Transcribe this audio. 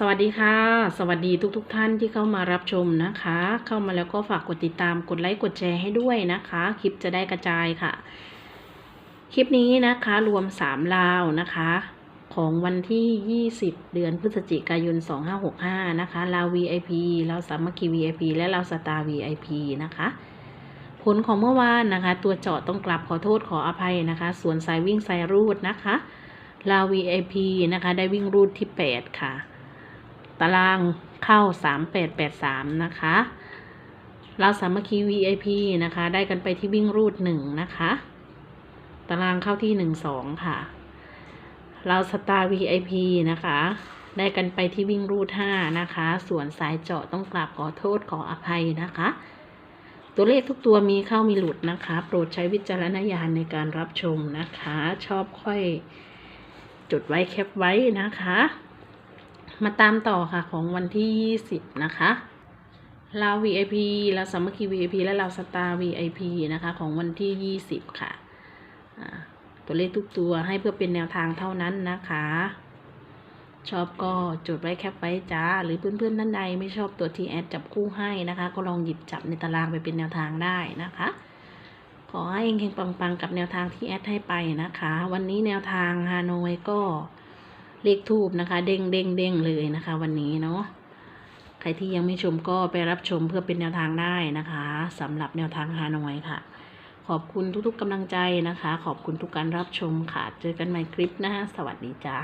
สวัสดีค่ะ สวัสดีทุกๆทท่านที่เข้ามารับชมนะคะ เข้ามาแล้วก็ฝากกดติดตามกดไลค์กดแชร์ให้ด้วยนะคะ คลิปจะได้กระจายค่ะ คลิปนี้นะคะรวม3ลาวนะคะ ของวันที่ 20 เดือนพฤศจิกายน 2565 นะคะลาว VIP ลาวสามัคคี VIP และลาวสตาร์ VIP นะคะ ผลของเมื่อวานนะคะ ตัวเจาะต้องกลับขอโทษขออภัยนะคะ ส่วนสายวิ่งสายรูดนะคะลาว VIP นะคะ ได้วิ่งรูดที่ 8 ค่ะ ตารางเข้า 3883 นะคะ เราสามัคคี VIP นะคะ ได้กันไปที่วิ่งรูด 1 นะคะ ตารางเข้าที่ 12 ค่ะ เราสตาร์ VIP นะคะ ได้กันไปที่วิ่งรูด 5 นะคะ ส่วนสายเจาะต้องกราบขอโทษขออภัยนะคะ ตัวเลขทุกตัวมีเข้ามีหลุดนะคะ โปรดใช้วิจารณญาณในการรับชมนะคะ ชอบค่อยจดไว้แคปไว้นะคะ มาตามต่อค่ะของวันที่ 20 นะคะลาว VIP ลาวสามัคคี VIP และลาวสตาร์ VIP นะคะของวันที่ 20 ค่ะอ่าตัวเลขทุกตัวให้เพื่อเป็นแนวทางเท่านั้นนะคะ ชอบก็จดไว้แคปไว้จ้า หรือเพื่อนๆท่านใดไม่ชอบตัวที่แอดจับคู่ให้นะคะ ก็ลองหยิบจับในตารางไปเป็นแนวทางได้นะคะ ขอให้เฮงๆปังๆ กับแนวทางที่แอดให้ไปนะคะ วันนี้แนวทางฮานอยก็ เลขทูบนะคะ เด้งเด้งเด้งเลยนะคะ วันนี้เนาะใครที่ยังไม่ชมก็ไปรับชมเพื่อเป็นแนวทางได้นะคะสำหรับแนวทางฮานอยค่ะ ขอบคุณทุกๆกำลังใจนะคะ ขอบคุณทุกการรับชมค่ะ เจอกันใหม่คลิปหน้า สวัสดีจ้า